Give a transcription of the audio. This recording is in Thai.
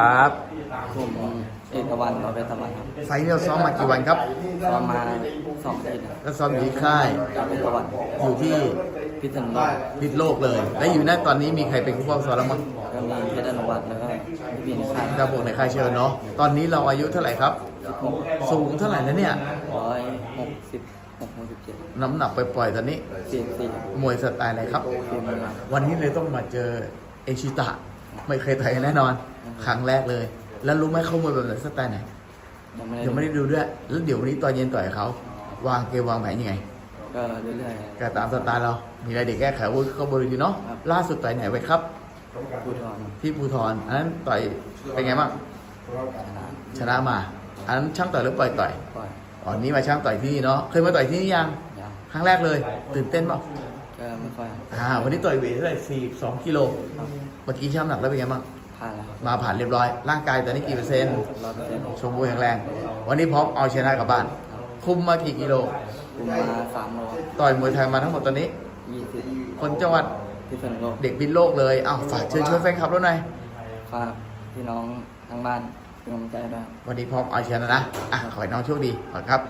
ครับผมเอกวันเราเป็นสมัครครับไฟล์นี้เราซ้อมมากี่วันครับ ซ้อมมาสองอาทิตย์ครับก็ซ้อมอยู่ที่ค่าย จากเอกวันอยู่ที่พิษณุโลกพิษโลกเลย และอยู่นั่นตอนนี้มีใครเป็นผู้ป้องซ้อมแล้วมั้งก็มีเพชรอนุวัฒน์แล้วก็พี่บินค่ายครับผมในค่ายเชิญเนาะ ตอนนี้เราอายุเท่าไหร่ครับสิบหกสูงเท่าไหร่แล้วเนี่ย ร้อยหกสิบหกหกสิบเจ็ดน้ำหนักไปปล่อยๆตอนนี้ สี่สี่มวยสไตล์อะไรครับคือมันมาวันนี้เลยต้องมาเจอเอชิตะ ไม่เคยต่อยกันแน่นอน ครั้งแรกเลย แล้วรู้ไหมเขามวยแบบไหนสไตล์ไหนยังไม่ได้ยังไม่ได้ดูด้วย แล้วเดี๋ยววันนี้ตอนเย็นต่อยกับเขาวางเกมวางแผนยังไงก็เรื่อยก็ตามสไตล์เรา มีอะไรเด็กแก้ไขวุ้ยเข้าบริทีเนาะล่าสุดต่อยไหนไว้ครับๆพูดถอนที่ภูทรอันนั้นต่อยเป็นไงบ้างชนะชนะมา อันนั้นช่างต่อยหรือปล่อยต่อยปล่อยอ๋อนี่มาช่างต่อยที่นี่เนาะเคยมาต่อยที่นี่ยังยาวครั้งแรกเลย ตื่นเต้นเปล่าก็ไม่ค่อยอ่าวันนี้ต่อยเวทเท่าไหร่สี่สองกิโลครับเมื่อกี้ช่างน้ำหนักแล้วเป็นไงบ้าง ผ่านแล้วครับมาผ่านเรียบร้อย ร่างกายตอนนี้กี่เปอร์เซ็นต์ร้อยเปอร์เซ็นต์ชมบูรณ์แข็งแรง วันนี้พร้อมเอาชนะกลับบ้าน คุมมากี่กิโลคุมมาสามโลต่อยมวยไทยมาทั้งหมดตอนนี้ ยี่สิบคนจังหวัดพิษณุโลกเด็กพิษโลกเลยอ้าวฝากเชิญชวนแฟนคลับแล้วหน่อย ฝากพี่น้องทางบ้านเป็นกำลังใจด้วยวันนี้พร้อมเอาชนะนะ อะ ขอให้น้องโชคดีขอบคุณครับ